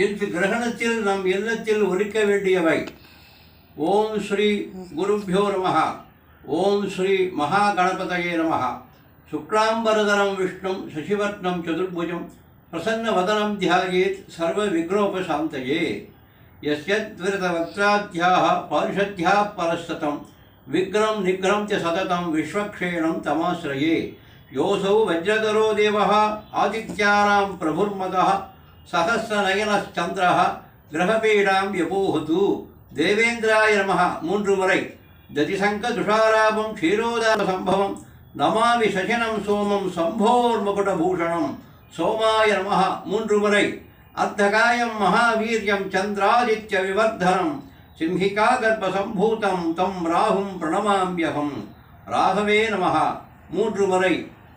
இன்று கிரகணத்தில் நம் இல்லத்தில் ஒலிக்க வேண்டியவை ஓம் ஸ்ரீ குருப்பியோ நமः ஓம் ஸ்ரீ மகா கணபதயே நமः சுக்லாம்பரதரம் விஷ்ணும் சசிவர்ணம் சதுர்புஜம் பிரசன்னவதனம் தியாயேத் சர்வவிக்னோபசாந்தயே यस्यद्विरतवक्त्राध्याः पारिषद्ध्याः परस्ततं विग्रहं निग्रहं च सततं विश्वक्षेणं तमाश्रये योऽसौ वज्रधरो देवः आदित्यानां प्रभुर्मदः சகசிரநயனச்சந்திரா கிரகபீடாம் யபோஹது. தேவேந்திராய நம மூன்று முறை. ததிசங்க துஷாராபம் க்ஷீரோதார சம்பவம். நமாமி சசினம் சோமம் சம்போர்மகுட பூஷணம் சோமாய நம மூன்று முறை. அர்த்தகாயம் மகாவீரியம் சந்திராதித்ய விவர்தனம். சிம்ஹிகா கர்ப்பசம்பூதம் தம் ராகும் பிரணமாம்பியகம் ராகவே நம மூன்று முறை.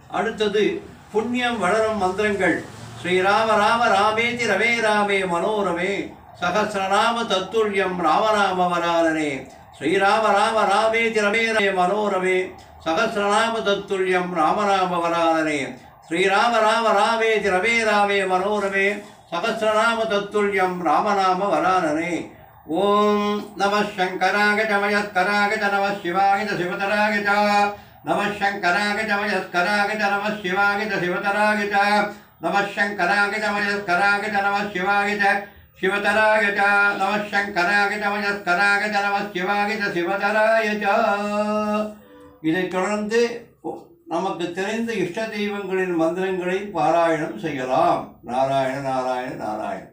அடுத்தது புண்ணியம் வளரும் மந்திரங்கள். ஸ்ரீராம ராம ராமேதி ரவே ராமே மனோரமே சகசிரநாம தத்துல்யம் ராமநாம வராலனே ஸ்ரீராம ராம ராமேதி ரமே ரமே மனோரமே சகசிரநாம தத்துல்யம் ராமநாம வராலனே ஸ்ரீராம ராம ராமேதி ரமே ராமே மனோரமே சகசிரநாம தத்துல்யம் ராமநாம வரானனே. ஓம் நம சங்கராக சமயஸ்கராக நம சிவாய சிவதராக நம சங்கராக நம சிவாகித சிவதராகித சிவதராக நம சங்கராக சமயஸ்கராக ச நம சிவாகித ச சிவதராய நம சங்கராக நம சிவதராய இதைத் தொடர்ந்து நமக்கு தெரிந்த இஷ்ட தெய்வங்களின் மந்திரங்களை பாராயணம் செய்யலாம். நாராயண நாராயண நாராயண।